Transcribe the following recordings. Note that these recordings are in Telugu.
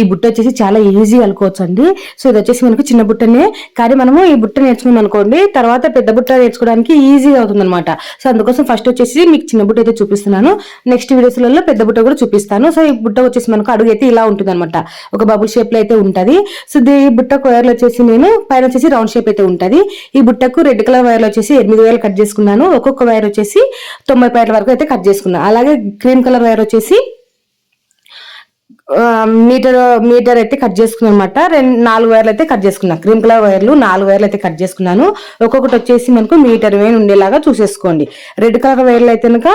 ఈ బుట్ట వచ్చేసి చాలా ఈజీ అనుకోవచ్చు అండి సో ఇది వచ్చేసి మనకు చిన్న బుట్టనే. కానీ మనము ఈ బుట్ట నేర్చుకున్నాం అనుకోండి తర్వాత పెద్ద బుట్ట నేర్చుకోవడానికి ఈజీగా అవుతుంది అనమాట సో అందుకోసం ఫస్ట్ వచ్చేసి మీకు చిన్న బుట్ట అయితే చూపిస్తున్నాను. నెక్స్ట్ వీడియోస్లలో పెద్ద బుట్ట కూడా చూపిస్తాను. సో ఈ బుట్ట వచ్చేసి మనకు అడుగు అయితే ఇలా ఉంటుంది అనమాట ఒక బబుల్ షేప్లో అయితే ఉంటుంది. సో ఈ బుట్ట వైర్లు వచ్చేసి నేను పైన వచ్చేసి రౌండ్ షేప్ అయితే ఉంటుంది. ఈ బుట్టకు రెడ్ కలర్ వైర్లు వచ్చేసి ఎనిమిది వేలు కట్ చేసుకున్నాను. ఒక్కొక్క వైర్ వచ్చేసి తొంభై పైల వరకు అయితే కట్ చేసుకున్నాను అలాగే క్రీమ్ కలర్ వైర్ వచ్చేసి మీటర్ మీటర్ అయితే కట్ చేసుకున్నాను అనమాట రెండు నాలుగు వైర్లు అయితే కట్ చేసుకున్నాను క్రీమ్ కలర్ వైర్లు నాలుగు వైర్లు అయితే కట్ చేసుకున్నాను. ఒక్కొక్కటి వచ్చేసి మనకు మీటర్ వేలు ఉండేలాగా చూసేసుకోండి. రెడ్ కలర్ వైర్లు అయితే కనుక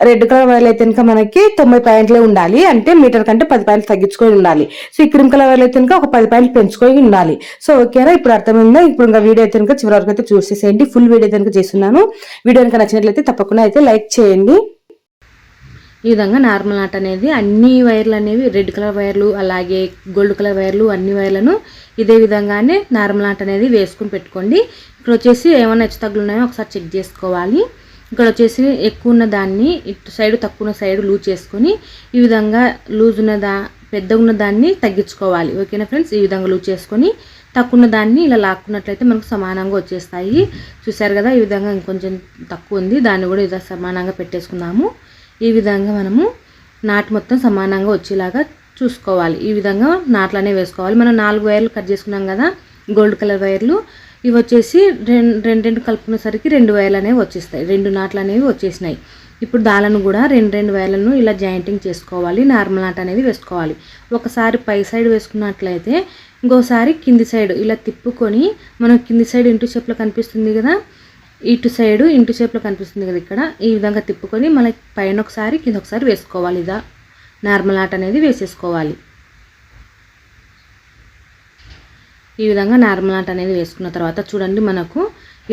రెడ్ కలర్ వైర్లు అయితే కనుక మనకి తొంభై పాయింట్లే ఉండాలి. అంటే మీటర్ కంటే పది పాయింట్లు తగ్గించుకొని ఉండాలి. సో ఈ క్రీమ్ కలర్ వైర్లు అయితే కనుక ఒక పది పాయింట్లు పెంచుకొని ఉండాలి. సో ఓకేనా? ఇప్పుడు అర్థమైందా? ఇప్పుడు ఇంకా వీడియో అయితే కనుక చివరి వరకు అయితే చూసేసేయండి. ఫుల్ వీడియో అయితే కనుక చేస్తున్నాను. వీడియో కనుక నచ్చినట్లయితే తప్పకుండా అయితే లైక్ చేయండి. ఈ విధంగా నార్మల్ నాట్ అనేది అన్ని వైర్లు అనేవి రెడ్ కలర్ వైర్లు అలాగే గోల్డ్ కలర్ వైర్లు అన్ని వైర్లను ఇదే విధంగానే నార్మల్ నాట్ అనేది వేసుకుని పెట్టుకోండి. ఇక్కడ వచ్చేసి ఏమైనా హెచ్చు తగ్గులు ఉన్నాయో ఒకసారి చెక్ చేసుకోవాలి. ఇక్కడ వచ్చేసి ఎక్కువ ఉన్న దాన్ని ఇటు సైడ్ తక్కువ ఉన్న సైడ్ లూజ్ చేసుకొని ఈ విధంగా లూజ్ ఉన్న దా పెద్దగా ఉన్న దాన్ని తగ్గించుకోవాలి. ఓకేనా ఫ్రెండ్స్? ఈ విధంగా లూజ్ చేసుకొని తక్కువ ఉన్న దాన్ని ఇలా లాక్కున్నట్లయితే మనకు సమానంగా వచ్చేస్తాయి. చూసారు కదా? ఈ విధంగా ఇంకొంచెం తక్కువ ఉంది. దాన్ని కూడా ఇలా సమానంగా పెట్టేసుకుందాము. ఈ విధంగా మనము నాటు మొత్తం సమానంగా వచ్చేలాగా చూసుకోవాలి. ఈ విధంగా నాట్లనే వేసుకోవాలి. మనం నాలుగు వైర్లు కట్ చేసుకున్నాం కదా గోల్డ్ కలర్ వైర్లు ఇవి వచ్చేసి రెండు రెండు రెండు కలుపుకునేసరికి రెండు వైర్లు అనేవి వచ్చేస్తాయి. రెండు నాట్లు అనేవి వచ్చేసినాయి. ఇప్పుడు దాలను కూడా రెండు రెండు వైర్లను ఇలా జాయింటింగ్ చేసుకోవాలి. నార్మల్ నాట్ అనేది వేసుకోవాలి. ఒకసారి పై సైడ్ వేసుకున్నట్లయితే ఇంకోసారి కింది సైడ్ ఇలా తిప్పుకొని మనం కింది సైడ్ ఇంటూ చెప్పులు కనిపిస్తుంది కదా ఇటు సైడు ఇంటి షేప్లో కనిపిస్తుంది కదా ఇక్కడ. ఈ విధంగా తిప్పుకొని మళ్ళీ పైన ఒకసారి కింద ఒకసారి వేసుకోవాలి ఇదా. నార్మల్ ఆట అనేది వేసేసుకోవాలి. ఈ విధంగా నార్మల్ ఆట అనేది వేసుకున్న తర్వాత చూడండి మనకు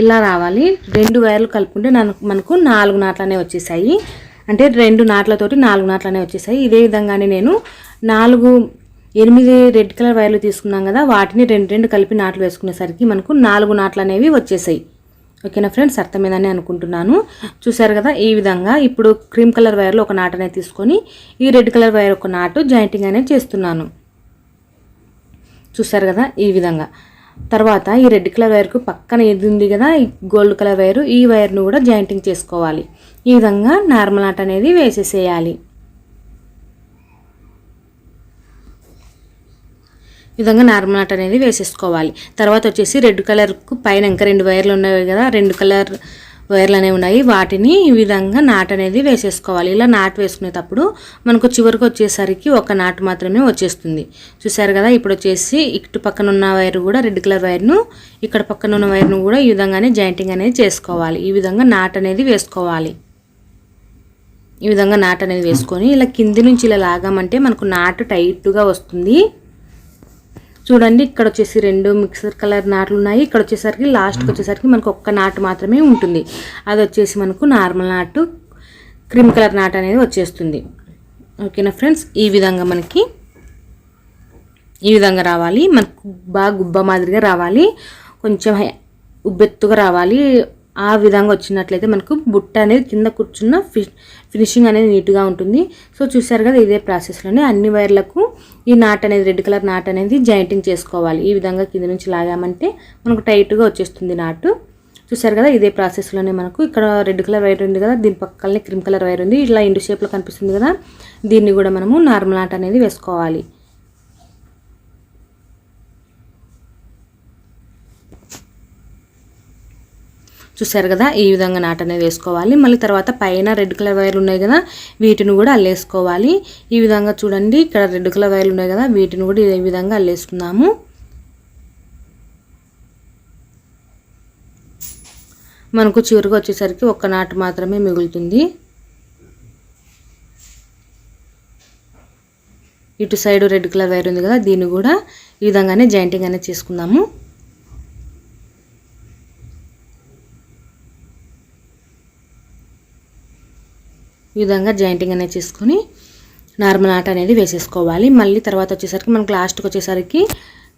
ఇలా రావాలి. రెండు వైర్లు కలుపుకుంటే నాకు మనకు నాలుగు నాట్లనే వచ్చేసాయి. అంటే రెండు నాట్లతోటి నాలుగు నాట్లనే వచ్చేసాయి. ఇదే విధంగానే నేను నాలుగు ఎనిమిది రెడ్ కలర్ వైర్లు తీసుకున్నాం కదా వాటిని రెండు రెండు కలిపి నాట్లు వేసుకునేసరికి మనకు నాలుగు నాట్లు అనేవి వచ్చేసాయి. ఓకేనా ఫ్రెండ్స్? అర్థమైందని అనుకుంటున్నాను. చూసారు కదా ఈ విధంగా ఇప్పుడు క్రీమ్ కలర్ వైర్లో ఒక నాట్ అనేది తీసుకొని ఈ రెడ్ కలర్ వైర్ ఒక నాటు జాయింటింగ్ అనేది చేస్తున్నాను. చూసారు కదా ఈ విధంగా. తర్వాత ఈ రెడ్ కలర్ వైర్కు పక్కన ఎదుంది ఉంది కదా ఈ గోల్డ్ కలర్ వైరు ఈ వైర్ను కూడా జాయింటింగ్ చేసుకోవాలి. ఈ విధంగా నార్మల్ నాట్ అనేది వేసేసేయాలి. విధంగా నార్మల్ నాట్ అనేది వేసేసుకోవాలి. తర్వాత వచ్చేసి రెడ్ కలర్కు పైన ఇంకా రెండు వైర్లు ఉన్నాయి కదా రెండు కలర్ వైర్లు అనేవి ఉన్నాయి. వాటిని ఈ విధంగా నాట్ అనేది వేసేసుకోవాలి. ఇలా నాట్ వేసుకునేటప్పుడు మనకు చివరికి వచ్చేసరికి ఒక నాటు మాత్రమే వచ్చేస్తుంది. చూసారు కదా ఇప్పుడు వచ్చేసి ఇటు పక్కన ఉన్న వైర్ కూడా రెడ్ కలర్ వైర్ను ఇక్కడ పక్కన ఉన్న వైర్ను కూడా ఈ విధంగానే జాయింటింగ్ అనేది చేసుకోవాలి. ఈ విధంగా నాట్ అనేది వేసుకోవాలి. ఈ విధంగా నాట్ అనేది వేసుకొని ఇలా కింది నుంచి ఇలా లాగామంటే మనకు నాటు టైట్గా వస్తుంది. చూడండి ఇక్కడ వచ్చేసి రెండు మిక్సర్ కలర్ నాట్లు ఉన్నాయి. ఇక్కడ వచ్చేసరికి లాస్ట్కి వచ్చేసరికి మనకు ఒక్క నాటు మాత్రమే ఉంటుంది. అది వచ్చేసి మనకు నార్మల్ నాటు క్రీమ్ కలర్ నాటు అనేది వచ్చేస్తుంది. ఓకేనా ఫ్రెండ్స్ ఈ విధంగా మనకి ఈ విధంగా రావాలి. మనకు బాగా గుబ్బ మాదిరిగా రావాలి. కొంచెం ఉబ్బెత్తుగా రావాలి. ఆ విధంగా వచ్చినట్లయితే మనకు బుట్ట అనేది కింద కూర్చున్న ఫినిషింగ్ అనేది నీట్గా ఉంటుంది. సో చూసారు కదా ఇదే ప్రాసెస్లోనే అన్ని వైర్లకు ఈ నాట్ అనేది రెడ్ కలర్ నాట్ అనేది జాయింటింగ్ చేసుకోవాలి. ఈ విధంగా కింద నుంచి లాగామంటే మనకు టైట్గా వచ్చేస్తుంది నాటు. చూసారు కదా ఇదే ప్రాసెస్లోనే మనకు ఇక్కడ రెడ్ కలర్ వైర్ ఉంది కదా దీని పక్కనే క్రీమ్ కలర్ వైర్ ఉంది. ఇట్లా ఇండు షేప్లో కనిపిస్తుంది కదా దీన్ని కూడా మనము నార్మల్ నాట్ అనేది వేసుకోవాలి. చూసారు కదా? ఈ విధంగా నాట్ అనేది వేసుకోవాలి. మళ్ళీ తర్వాత పైన రెడ్ కలర్ వైర్లు ఉన్నాయి కదా? వీటిని కూడా అల్లేసుకోవాలి. ఈ విధంగా చూడండి. ఇక్కడ రెడ్ కలర్ వైర్లు ఉన్నాయి కదా? వీటిని కూడా ఈ విధంగా అల్లేసుకుందాము. మనకు చివరికి వచ్చేసరికి ఒక్క నాటు మాత్రమే మిగులుతుంది. ఇటు సైడ్ రెడ్ కలర్ వైర్ ఉంది కదా? దీన్ని కూడా ఈ విధంగానే జాయింటింగ్ అనేది చేసుకుందాము. ఈ విధంగా జాయింటింగ్ అనేది చేసుకొని నార్మల్ నాట్ అనేది వేసేసుకోవాలి. మళ్ళీ తర్వాత వచ్చేసరికి మనకు లాస్ట్కి వచ్చేసరికి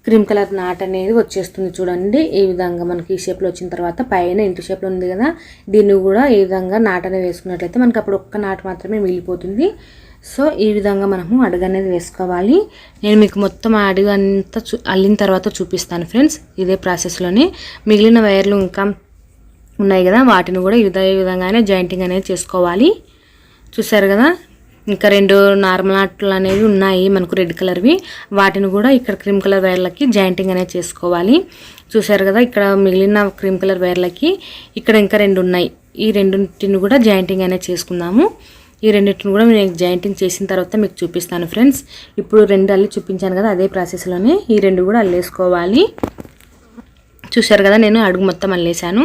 క్రీమ్ కలర్ నాట్ అనేది వచ్చేస్తుంది చూడండి. ఈ విధంగా మనకి ఈ షేప్లో వచ్చిన తర్వాత పైన ఇంటి షేప్లో ఉంది కదా దీన్ని కూడా ఈ విధంగా నాట్ అనేది వేసుకున్నట్లయితే మనకి అప్పుడు ఒక్క నాట్ మాత్రమే మిగిలిపోతుంది. సో ఈ విధంగా మనము అడుగు అనేది వేసుకోవాలి. నేను మీకు మొత్తం ఆ అడుగు అంతా చూ అల్లిన తర్వాత చూపిస్తాను ఫ్రెండ్స్ ఇదే ప్రాసెస్లోనే మిగిలిన వైర్లు ఇంకా ఉన్నాయి కదా వాటిని కూడా ఇదే విధంగానే జాయింటింగ్ అనేది చేసుకోవాలి. చూసారు కదా? ఇంకా రెండు నార్మల్ ఆటలు అనేవి ఉన్నాయి మనకు రెడ్ కలర్వి. వాటిని కూడా ఇక్కడ క్రీమ్ కలర్ వైర్లకి జాయింటింగ్ అనేది చేసుకోవాలి. చూసారు కదా ఇక్కడ మిగిలిన క్రీమ్ కలర్ వైర్లకి ఇక్కడ ఇంకా రెండు ఉన్నాయి. ఈ రెండింటిని కూడా జాయింటింగ్ అనేది చేసుకుందాము. ఈ రెండింటిని కూడా నేను జాయింటింగ్ చేసిన తర్వాత మీకు చూపిస్తాను ఫ్రెండ్స్. ఇప్పుడు రెండు అల్లి చూపించాను కదా అదే ప్రాసెస్లోనే ఈ రెండు కూడా అల్లేసుకోవాలి. చూశారు కదా నేను అడుగు మొత్తం అల్లేసాను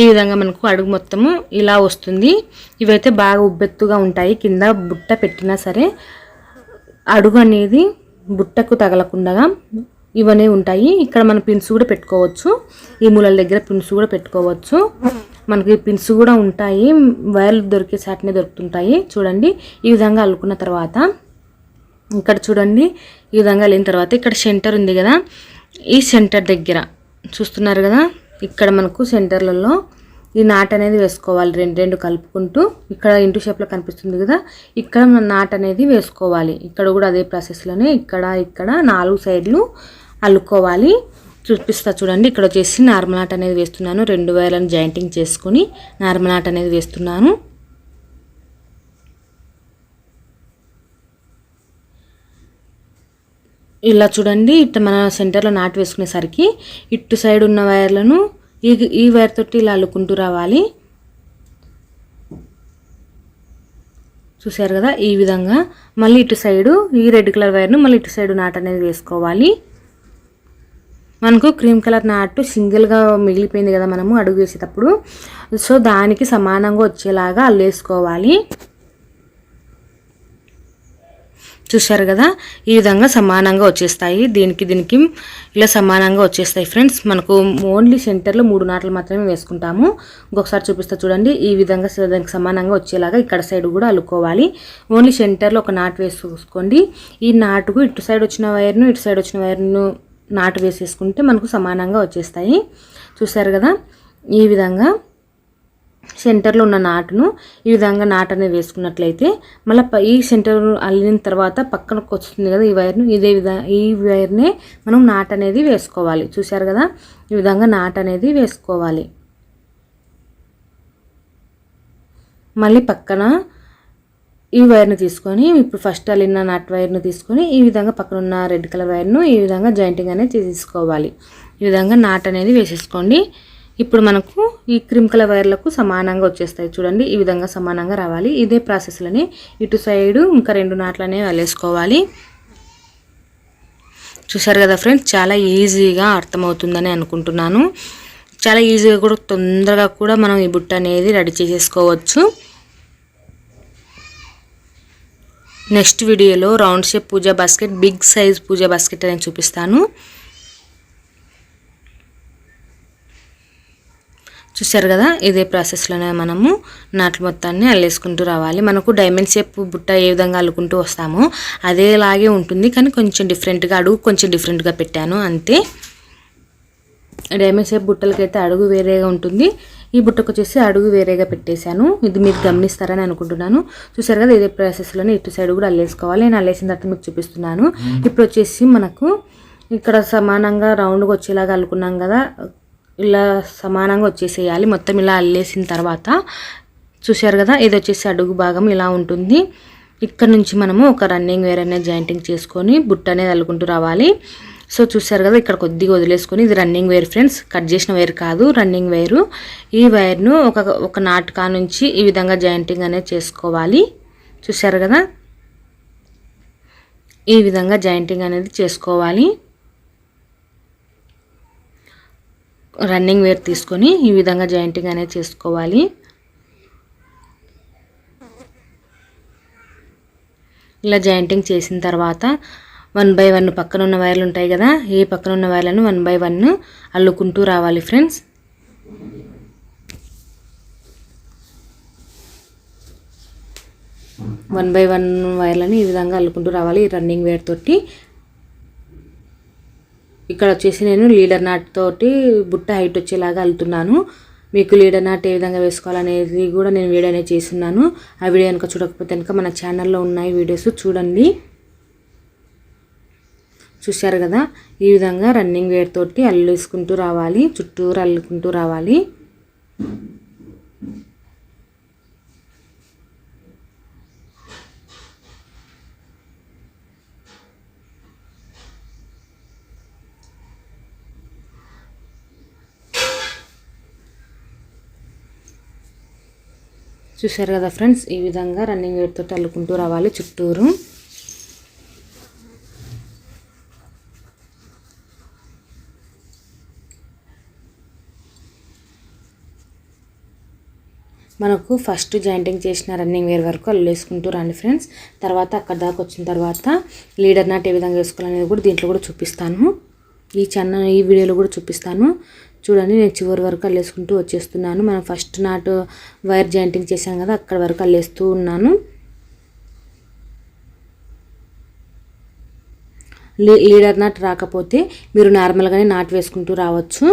ఈ విధంగా మనకు అడుగు మొత్తము ఇలా వస్తుంది. ఇవైతే బాగా ఉబ్బెత్తుగా ఉంటాయి. కింద బుట్ట పెట్టినా సరే అడుగు అనేది బుట్టకు తగలకుండా ఇవనే ఉంటాయి. ఇక్కడ మన పిన్స్ కూడా పెట్టుకోవచ్చు. ఈ మూలల దగ్గర పిన్స్ కూడా పెట్టుకోవచ్చు. మనకి పిన్స్ కూడా ఉంటాయి. వైర్లు దొరికే సాటినే దొరుకుతుంటాయి. చూడండి ఈ విధంగా అల్లుకున్న తర్వాత ఇక్కడ చూడండి ఈ విధంగా వెళ్ళిన తర్వాత ఇక్కడ సెంటర్ ఉంది కదా ఈ సెంటర్ దగ్గర చూస్తున్నారు కదా? ఇక్కడ మనకు సెంటర్లలో ఈ నాట్ అనేది వేసుకోవాలి. రెండు రెండు కలుపుకుంటూ ఇక్కడ ఇంటూ షేప్లో కనిపిస్తుంది కదా? ఇక్కడ మన నాట్ అనేది వేసుకోవాలి. ఇక్కడ కూడా అదే ప్రాసెస్లోనే ఇక్కడ ఇక్కడ నాలుగు సైడ్లు అల్లుకోవాలి. చూపిస్తా చూడండి. ఇక్కడ వచ్చేసి నార్మల్ నాట్ అనేది వేస్తున్నాను. రెండు వేలను జాయింటింగ్ చేసుకుని నార్మల్ నాట్ అనేది వేస్తున్నాను. ఇలా చూడండి ఇట్లా మన సెంటర్లో నాటు వేసుకునేసరికి ఇటు సైడ్ ఉన్న వైర్లను ఈ ఈ వైర్ తోటి ఇలా అల్లుకుంటూ రావాలి. చూసారు కదా ఈ విధంగా మళ్ళీ ఇటు సైడు ఈ రెడ్ కలర్ వైర్ను మళ్ళీ ఇటు సైడు నాట్ అనేది వేసుకోవాలి. మనకు క్రీమ్ కలర్ నాటు సింగిల్గా మిగిలిపోయింది కదా మనము అడుగు వేసేటప్పుడు. సో దానికి సమానంగా వచ్చేలాగా అల్లేసుకోవాలి. చూశారు కదా? ఈ విధంగా సమానంగా వచ్చేస్తాయి. దీనికి దీనికి ఇలా సమానంగా వచ్చేస్తాయి ఫ్రెండ్స్. మనకు ఓన్లీ సెంటర్లో మూడు నాట్లు మాత్రమే వేసుకుంటాము. ఇంకొకసారి చూపిస్తా చూడండి. ఈ విధంగా దానికి సమానంగా వచ్చేలాగా ఇక్కడ సైడ్ కూడా అల్లుకోవాలి ఓన్లీ సెంటర్లో ఒక నాటు వేసుకోండి. ఈ నాటుకు ఇటు సైడ్ వచ్చిన వైర్ను ఇటు సైడ్ వచ్చిన వైర్ను నాటు వేసేసుకుంటే మనకు సమానంగా వచ్చేస్తాయి. చూసారు కదా? ఈ విధంగా సెంటర్లో ఉన్న నాటును ఈ విధంగా నాటు అనేది వేసుకున్నట్లయితే మళ్ళీ ఈ సెంటర్ అల్లిన తర్వాత పక్కనకు వస్తుంది కదా ఈ వైర్ను ఇదే విధంగా ఈ వైర్నే మనం నాట్ అనేది వేసుకోవాలి. చూసారు కదా? ఈ విధంగా నాట్ అనేది వేసుకోవాలి. మళ్ళీ పక్కన ఈ వైర్ను తీసుకొని ఇప్పుడు ఫస్ట్ అల్లిన నాట్ వైర్ను తీసుకొని ఈ విధంగా పక్కన ఉన్న రెడ్ కలర్ వైర్ను ఈ విధంగా జాయింటింగ్ అనేది తీసుకోవాలి. ఈ విధంగా నాట్ అనేది వేసేసుకోండి. ఇప్పుడు మనకు ఈ క్రీమ్ వైర్లకు సమానంగా వచ్చేస్తాయి. చూడండి ఈ విధంగా సమానంగా రావాలి. ఇదే ప్రాసెస్లోనే ఇటు సైడు ఇంకా రెండు నాట్లనే వలేసుకోవాలి. చూసారు కదా ఫ్రెండ్స్ చాలా ఈజీగా అర్థమవుతుందని అనుకుంటున్నాను. చాలా ఈజీగా కూడా తొందరగా కూడా మనం ఈ బుట్ట అనేది రెడీ చేసేసుకోవచ్చు. నెక్స్ట్ వీడియోలో round shape puja basket big size puja basket అనేది చూపిస్తాను. చూసారు కదా? ఇదే ప్రాసెస్లోనే మనము నాట్లు మొత్తాన్ని అల్లేసుకుంటూ రావాలి. మనకు డైమండ్ షేప్ బుట్ట ఏ విధంగా అల్లుకుంటూ వస్తామో అదేలాగే ఉంటుంది. కానీ కొంచెం డిఫరెంట్గా అడుగు కొంచెం డిఫరెంట్గా పెట్టాను. అంతే. డైమండ్ షేప్ బుట్టలకైతే అడుగు వేరేగా ఉంటుంది. ఈ బుట్టకు వచ్చేసి అడుగు వేరేగా పెట్టేశాను. ఇది మీరు గమనిస్తారని అనుకుంటున్నాను. చూసారు కదా? ఇదే ప్రాసెస్లోనే ఇటు సైడ్ కూడా అల్లేసుకోవాలి. నేను అల్లేసిన తర్వాత మీకు చూపిస్తున్నాను. ఇప్పుడు వచ్చేసి మనకు ఇక్కడ సమానంగా రౌండ్గా వచ్చేలాగా అల్లుకున్నాం కదా? ఇలా సమానంగా వచ్చేసేయాలి. మొత్తం ఇలా అల్లేసిన తర్వాత చూశారు కదా ఇది వచ్చేసి అడుగు భాగం ఇలా ఉంటుంది. ఇక్కడ నుంచి మనము ఒక రన్నింగ్ వేర్ అనేది జాయింటింగ్ చేసుకొని బుట్ట అనేది అల్లుకుంటూ రావాలి. సో చూసారు కదా ఇక్కడ కొద్దిగా వదిలేసుకొని ఇది రన్నింగ్ వేర్ ఫ్రెండ్స్ కట్ చేసిన వేర్ కాదు రన్నింగ్ వేరు ఈ వైర్ను ఒక ఒక నాటకా నుంచి ఈ విధంగా జాయింటింగ్ అనేది చేసుకోవాలి. చూసారు కదా ఈ విధంగా జాయింటింగ్ అనేది చేసుకోవాలి. రన్నింగ్ వేర్ తీసుకొని ఈ విధంగా జాయింటింగ్ అనేది చేసుకోవాలి. ఇలా జాయింటింగ్ చేసిన తర్వాత వన్ బై వన్ పక్కన ఉన్న వైర్లు ఉంటాయి కదా ఏ పక్కన ఉన్న వైర్లను వన్ బై వన్ అల్లుకుంటూ రావాలి ఫ్రెండ్స్. వన్ బై వన్ వైర్లను ఈ విధంగా అల్లుకుంటూ రావాలి ఈ రన్నింగ్ వేర్ తోటి. ఇక్కడ వచ్చేసి నేను లీడర్ నాట్ తోటి బుట్ట హైట్ వచ్చేలాగా అల్లుతున్నాను. మీకు లీడర్ నాట్ ఏ విధంగా వేసుకోవాలనేది కూడా నేను వీడియో అనేది చేస్తున్నాను. ఆ వీడియో కనుక చూడకపోతే కనుక మన ఛానల్లో ఉన్నాయి వీడియోస్ చూడండి. చూశారు కదా? ఈ విధంగా రన్నింగ్ వేర్ తోటి అల్లేసుకుంటూ రావాలి. చుట్టూరు అల్లుకుంటూ రావాలి. చూశారు కదా ఫ్రెండ్స్ ఈ విధంగా రన్నింగ్ వేర్ తోటి అల్లుకుంటూ రావాలి చుట్టూరు. మనకు ఫస్ట్ జాయింటింగ్ చేసిన రన్నింగ్ వేర్ వరకు అల్లేసుకుంటూ రండి ఫ్రెండ్స్. తర్వాత అక్కడ దాకా వచ్చిన తర్వాత లీడర్ నాట్ ఏ విధంగా వేసుకోవాలనేది కూడా దీంట్లో కూడా చూపిస్తాను. ఈ చిన్న ఈ వీడియోలో కూడా చూపిస్తాను. చూడండి నేను చివరి వరకు అల్లేసుకుంటూ వచ్చేస్తున్నాను. మనం ఫస్ట్ నాట్ వైర్ జాయింటింగ్ చేశాం కదా అక్కడ వరకు అల్లేస్తూ ఉన్నాను. లీడర్ నాట్ రాకపోతే మీరు నార్మల్గానే నాట్ వేసుకుంటూ రావచ్చు.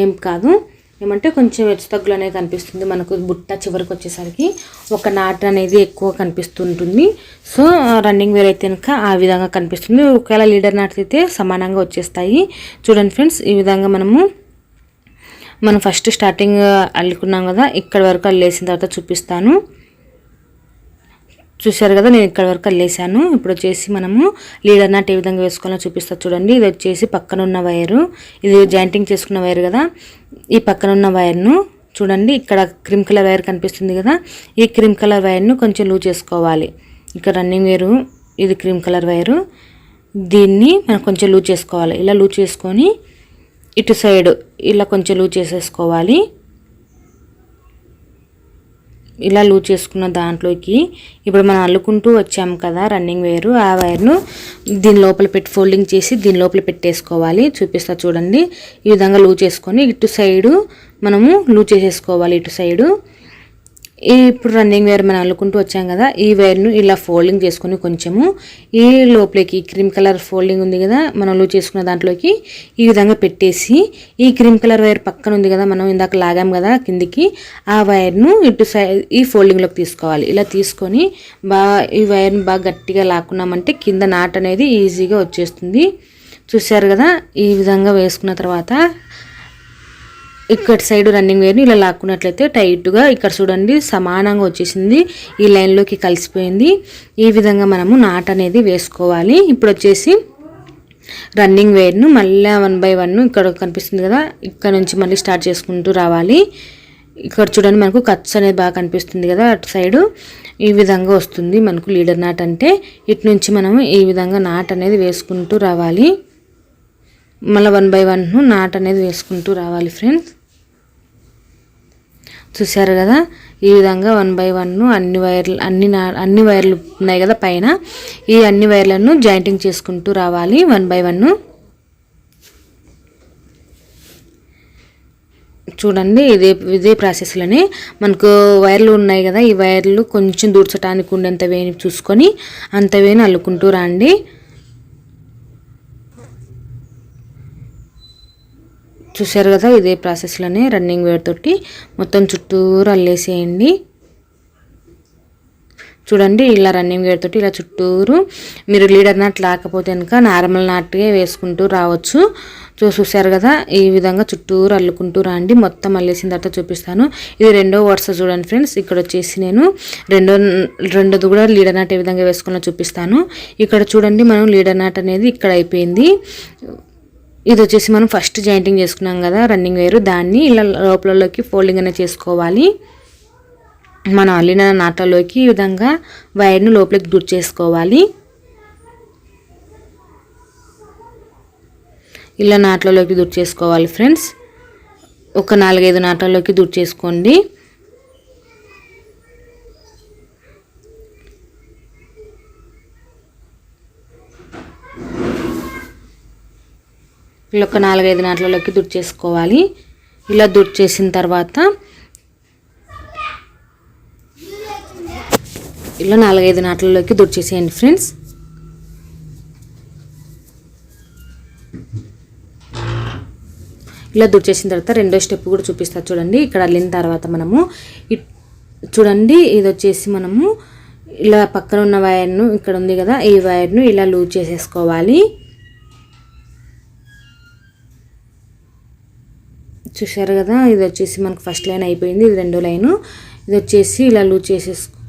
ఏం కాదు. ఏమంటే కొంచెం హెచ్చు తగ్గులు అనేది కనిపిస్తుంది. మనకు బుట్ట చివరికి వచ్చేసరికి ఒక నాట్ అనేది ఎక్కువ కనిపిస్తుంటుంది. సో రన్నింగ్ వేర్ అయితే కనుక ఆ విధంగా కనిపిస్తుంది. ఒకవేళ లీడర్ నాట్ అయితే సమానంగా వచ్చేస్తాయి. చూడండి ఫ్రెండ్స్ ఈ విధంగా మనము మనం ఫస్ట్ స్టార్టింగ్ అల్లుకున్నాం కదా ఇక్కడ వరకు అల్లేసిన తర్వాత చూపిస్తాను. చూశారు కదా నేను ఇక్కడ వరకు అల్లేసాను ఇప్పుడు వచ్చేసి మనము లీడర్ నాట్ ఏ విధంగా వేసుకోవాలో చూపిస్తా చూడండి. ఇది వచ్చేసి పక్కన ఉన్న వైరు. ఇది జాయింటింగ్ చేసుకున్న వైర్ కదా. ఈ పక్కన ఉన్న వైర్ను చూడండి ఇక్కడ క్రీమ్ కలర్ వైర్ కనిపిస్తుంది కదా. ఈ క్రీమ్ కలర్ వైర్ను కొంచెం లూజ్ చేసుకోవాలి. ఇక్కడ రన్నింగ్ వేరు ఇది క్రీమ్ కలర్ వైరు. దీన్ని మనం కొంచెం లూజ్ చేసుకోవాలి. ఇలా లూజ్ చేసుకొని ఇటు సైడ్ ఇలా కొంచెం లూజ్ చేసేసుకోవాలి. ఇలా లూజ్ చేసుకున్న దాంట్లోకి ఇప్పుడు మనం అల్లుకుంటూ వచ్చాము కదా రన్నింగ్ వేరు ఆ వైర్ను దీని లోపల పెట్టి ఫోల్డింగ్ చేసి దీని లోపల పెట్టేసుకోవాలి. చూపిస్తా చూడండి. ఈ విధంగా లూజ్ చేసుకొని ఇటు సైడు మనము లూజ్ చేసేసుకోవాలి ఇటు సైడు. ఇప్పుడు రన్నింగ్ వేర్ మనం అల్లుకుంటూ వచ్చాం కదా ఈ వైర్ను ఇలా ఫోల్డింగ్ చేసుకుని కొంచెము ఈ లోపలికి క్రీమ్ కలర్ ఫోల్డింగ్ ఉంది కదా మనం లూజ్ చేసుకున్న దాంట్లోకి ఈ విధంగా పెట్టేసి ఈ క్రీమ్ కలర్ వైర్ పక్కన ఉంది కదా మనం ఇందాక లాగాం కదా కిందికి ఆ వైర్ను ఇటు సైడ్ ఈ ఫోల్డింగ్లోకి తీసుకోవాలి. ఇలా తీసుకొని బాగా ఈ వైర్ని బాగా గట్టిగా లాక్కున్నామంటే కింద నాట్ అనేది ఈజీగా వచ్చేస్తుంది. చూశారు కదా ఈ విధంగా వేసుకున్న తర్వాత ఇక్కడ సైడ్ రన్నింగ్ వేర్ని ఇలా లాక్కున్నట్లయితే టైట్గా ఇక్కడ చూడండి సమానంగా వచ్చేసింది. ఈ లైన్లోకి కలిసిపోయింది. ఈ విధంగా మనము నాట్ అనేది వేసుకోవాలి. ఇప్పుడు వచ్చేసి రన్నింగ్ వేర్ను మళ్ళీ వన్ బై వన్ ఇక్కడ కనిపిస్తుంది కదా ఇక్కడ నుంచి మళ్ళీ స్టార్ట్ చేసుకుంటూ రావాలి. ఇక్కడ చూడండి మనకు ఖర్చు అనేది బాగా కనిపిస్తుంది కదా అటు సైడు ఈ విధంగా వస్తుంది మనకు లీడర్ నాట్ అంటే. ఇటు నుంచి మనము ఈ విధంగా నాట్ అనేది వేసుకుంటూ రావాలి. మళ్ళీ వన్ బై వన్ నాట్ అనేది వేసుకుంటూ రావాలి ఫ్రెండ్స్ చూసారు కదా? ఈ విధంగా వన్ బై వన్ అన్ని వైర్లు అన్ని అన్ని వైర్లు ఉన్నాయి కదా పైన? ఈ అన్ని వైర్లను జాయింటింగ్ చేసుకుంటూ రావాలి. వన్ బై వన్ చూడండి ఇదే ఇదే ప్రాసెస్లోనే మనకు వైర్లు ఉన్నాయి కదా? ఈ వైర్లు కొంచెం దూర్చడానికి ఉండేంత వేని చూసుకొని అంత వేని అల్లుకుంటూ రండి. చూశారు కదా ఇదే ప్రాసెస్లోనే రన్నింగ్ వేర్ తోటి మొత్తం చుట్టూరు అల్లేసేయండి. చూడండి ఇలా రన్నింగ్ వేర్ తోటి ఇలా చుట్టూరు మీరు లీడర్ నాట్ లేకపోతే కనుక నార్మల్ నాట్గా వేసుకుంటూ రావచ్చు. చూ చూసారు కదా ఈ విధంగా చుట్టూరు అల్లుకుంటూ రండి. మొత్తం అల్లేసిన తర్వాత చూపిస్తాను. ఇది రెండో వరుస చూడండి ఫ్రెండ్స్. ఇక్కడ వచ్చేసి నేను రెండో రెండోది కూడా లీడర్ నాట్ ఏ విధంగా వేసుకున్నా చూపిస్తాను. ఇక్కడ చూడండి మనం లీడర్ నాట్ అనేది ఇక్కడ అయిపోయింది. ఇది వచ్చేసి మనం ఫస్ట్ జాయింటింగ్ చేసుకున్నాం కదా రన్నింగ్ వేరు దాన్ని ఇలా లోపలలోకి ఫోల్డింగ్ అనేది చేసుకోవాలి. మనం అల్లిన నాటలోకి ఈ విధంగా వైర్ను లోపలికి దుర్ చేసుకోవాలి. ఇలా నాట్లలోకి దుడ్ చేసుకోవాలి ఫ్రెండ్స్ ఒక నాలుగైదు నాటల్లోకి దుడ్ చేసుకోండి. ఇలా ఒక నాలుగైదు నాట్లలోకి దుడ్డు చేసుకోవాలి ఇలా దుడ్డు చేసిన తర్వాత ఇలా నాలుగైదు నాట్లలోకి దుడ్డు చేసేయండి ఫ్రెండ్స్. ఇలా దుర్చేసిన తర్వాత రెండో స్టెప్ కూడా చూపిస్తా చూడండి. ఇక్కడ అల్లిన తర్వాత మనము చూడండి ఇది వచ్చేసి మనము ఇలా పక్కన ఉన్న వైర్ను ఇక్కడ ఉంది కదా ఈ వైర్ను ఇలా లూజ్ చేసేసుకోవాలి. చూసారు కదా ఇది వచ్చేసి మనకు ఫస్ట్ లైన్ అయిపోయింది ఇది రెండో లైను ఇది వచ్చేసి ఇలా లూజ్ చేసేసుకో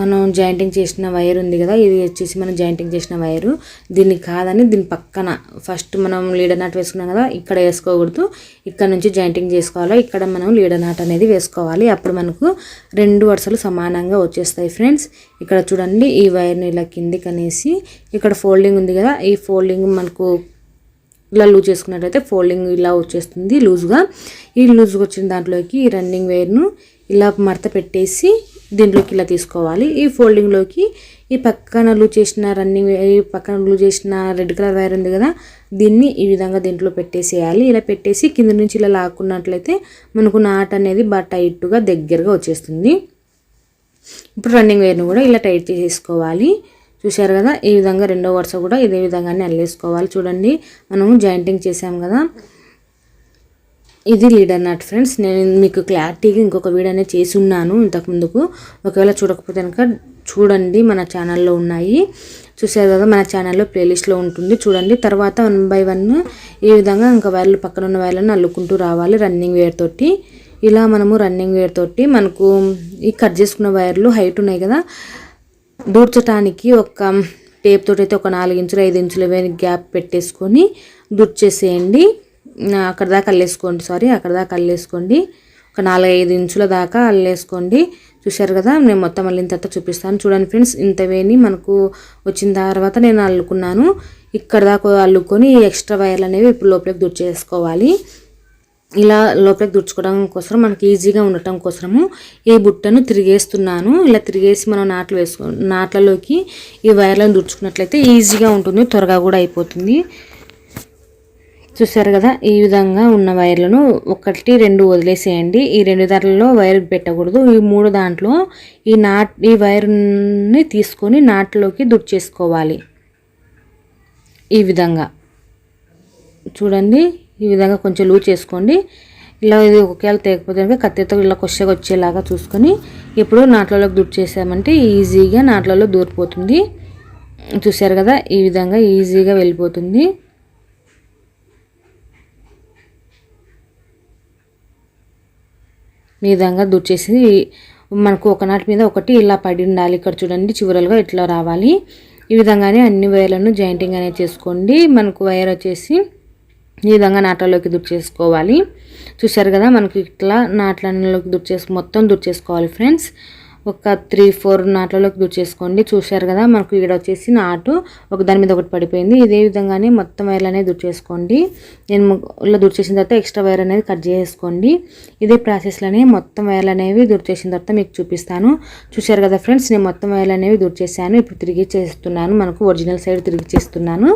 మనం జాయింటింగ్ చేసిన వైర్ ఉంది కదా ఇది వచ్చేసి మనం జాయింటింగ్ చేసిన వైరు. దీన్ని కాదని దీని పక్కన ఫస్ట్ మనం లీడర్ నాట్ వేసుకున్నాం కదా ఇక్కడ వేసుకోకూడదు. ఇక్కడ నుంచి జాయింటింగ్ చేసుకోవాలి ఇక్కడ మనం లీడర్ నాట్ అనేది వేసుకోవాలి. అప్పుడు మనకు రెండు వరుసలు సమానంగా వచ్చేస్తాయి ఫ్రెండ్స్. ఇక్కడ చూడండి ఈ వైర్ని ఇలా కిందికి అనేసి ఇక్కడ ఫోల్డింగ్ ఉంది కదా ఈ ఫోల్డింగ్ మనకు ఇలా లూజ్ చేసుకున్నట్టయితే ఫోల్డింగ్ ఇలా వచ్చేస్తుంది లూజ్గా. ఈ లూజ్గా వచ్చిన దాంట్లోకి ఈ రన్నింగ్ వైర్ను ఇలా మడత పెట్టేసి దీంట్లోకి ఇలా తీసుకోవాలి. ఈ ఫోల్డింగ్లోకి ఈ పక్కన లూజ్ చేసిన రన్నింగ్ ఈ పక్కన లూజ్ చేసిన రెడ్ కలర్ వైర్ ఉంది కదా దీన్ని ఈ విధంగా దీంట్లో పెట్టేసేయాలి. ఇలా పెట్టేసి కింద నుంచి ఇలా లాక్కున్నట్లయితే మనకు నాట్ అనేది బాగా టైట్గా దగ్గరగా వచ్చేస్తుంది. ఇప్పుడు రన్నింగ్ వేర్ని కూడా ఇలా టైట్ చేసేసుకోవాలి. చూశారు కదా ఈ విధంగా రెండో వరుస కూడా ఇదే విధంగానే అల్లేసుకోవాలి. చూడండి మనము జాయింటింగ్ చేసాం కదా. ఇది లీడర్ నాట్ ఫ్రెండ్స్ నేను మీకు క్లారిటీగా ఇంకొక వీడియో అనేది చేసి ఉన్నాను ఇంతకు ముందుకు ఒకవేళ చూడకపోతే కనుక చూడండి మన ఛానల్లో ఉన్నాయి. చూసారు కదా మన ఛానల్లో ప్లేలిస్ట్లో ఉంటుంది. చూడండి తర్వాత వన్ బై వన్ ఈ విధంగా ఇంకా వైర్లు పక్కన ఉన్న వైర్లను అల్లుకుంటూ రావాలి రన్నింగ్ వేర్ తోటి. ఇలా మనము రన్నింగ్ వేర్ తోటి మనకు ఈ కట్ చేసుకున్న వైర్లు హైట్ ఉన్నాయి కదా. దూర్చడానికి ఒక టేప్ తోటి అయితే ఒక నాలుగు ఇంచులు ఐదు ఇంచుల గ్యాప్ పెట్టేసుకొని దుర్చేసేయండి. అక్కడ దాకా అల్లేసుకోండి సారీ అక్కడ దాకా అల్లేసుకోండి. ఒక నాలుగైదు ఇంచుల దాకా అల్లేసుకోండి. చూశారు కదా నేను మొత్తం అల్లిన తర్వాత చూపిస్తాను. చూడండి ఫ్రెండ్స్ ఇంత వేని మనకు వచ్చిన తర్వాత నేను అల్లుకున్నాను. ఇక్కడ దాకా అల్లుకొని ఎక్స్ట్రా వైర్లు అనేవి ఇప్పుడు లోపలికి దూర్చేసుకోవాలి ఇలా లోపలికి దుడుచుకోవడం కోసం మనకి ఈజీగా ఉండటం కోసము ఈ బుట్టను తిరిగేస్తున్నాను. ఇలా తిరిగేసి మనం నాట్లు వేసుకో నాట్లలోకి ఈ వైర్లను దుడుచుకున్నట్లయితే ఈజీగా ఉంటుంది త్వరగా కూడా అయిపోతుంది. చూసారు కదా ఈ విధంగా ఉన్న వైర్లను ఒకటి రెండు వదిలేసేయండి. ఈ రెండు దాంట్లో వైర్ పెట్టకూడదు. ఈ మూడు దాంట్లో ఈ నాట్ ఈ వైర్ని తీసుకొని నాట్లోకి దుడ్చేసుకోవాలి. ఈ విధంగా. చూడండి ఈ విధంగా కొంచెం లూజ్ చేసుకోండి. ఇలా ఇది ఒకవేళ తేకపోతే కనుక కత్తితో ఇలా కొచ్చగా వచ్చేలాగా చూసుకొని ఇప్పుడు నాట్లలోకి దుడ్ చేసామంటే ఈజీగా నాట్లలో దూరిపోతుంది. చూసారు కదా ఈ విధంగా ఈజీగా వెళ్ళిపోతుంది. ఈ విధంగా దుడిచేసి మనకు ఒక నాటి మీద ఒకటి ఇలా పడి ఉండాలి. ఇక్కడ చూడండి చివరలుగా ఇట్లా రావాలి. ఈ విధంగానే అన్ని వైర్లను జాయింటింగ్ అనేది చేసుకోండి. మనకు వైర్ వచ్చేసి ఈ విధంగా నాట్లలోకి దుడ్డు చేసుకోవాలి చూసారు కదా మనకి ఇట్లా నాట్లలోకి దుడ్డు చేసు మొత్తం దుడ్డు చేసుకోవాలి ఫ్రెండ్స్. ఒక త్రీ ఫోర్ నాట్లలోకి దుడ్డు చేసుకోండి. చూశారు కదా మనకు ఇక్కడ వచ్చేసి నాటు ఒక దాని మీద ఒకటి పడిపోయింది. ఇదే విధంగానే మొత్తం వైర్లు అనేది దుర్చేసుకోండి చేసుకోండి నేను ఇలా దుడ్డు చేసిన తర్వాత ఎక్స్ట్రా వైర్ అనేది కట్ చేసుకోండి ఇదే ప్రాసెస్లోనే మొత్తం వైర్లు అనేవి దుడ్డు చేసిన తర్వాత మీకు చూపిస్తాను. చూశారు కదా ఫ్రెండ్స్ నేను మొత్తం వైర్లు అనేవి దుడ్డు చేశాను ఇప్పుడు తిరిగి చేస్తున్నాను. మనకు ఒరిజినల్ సైడ్ తిరిగి చేస్తున్నాను.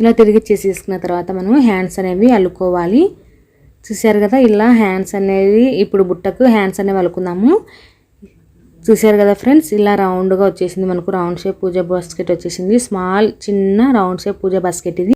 ఇలా తిరిగి చేసేసుకున్న తర్వాత మనం హ్యాండ్స్ అనేవి అల్లుకోవాలి. చూశారు కదా ఇలా హ్యాండ్స్ అనేవి ఇప్పుడు బుట్టకు హ్యాండ్స్ అనేవి అల్లుకుందాము. చూసారు కదా ఫ్రెండ్స్ ఇలా రౌండ్గా వచ్చేసింది మనకు. రౌండ్ షేప్ పూజ బాస్కెట్ వచ్చేసింది. స్మాల్ చిన్న రౌండ్ షేప్ పూజ బాస్కెట్ ఇది.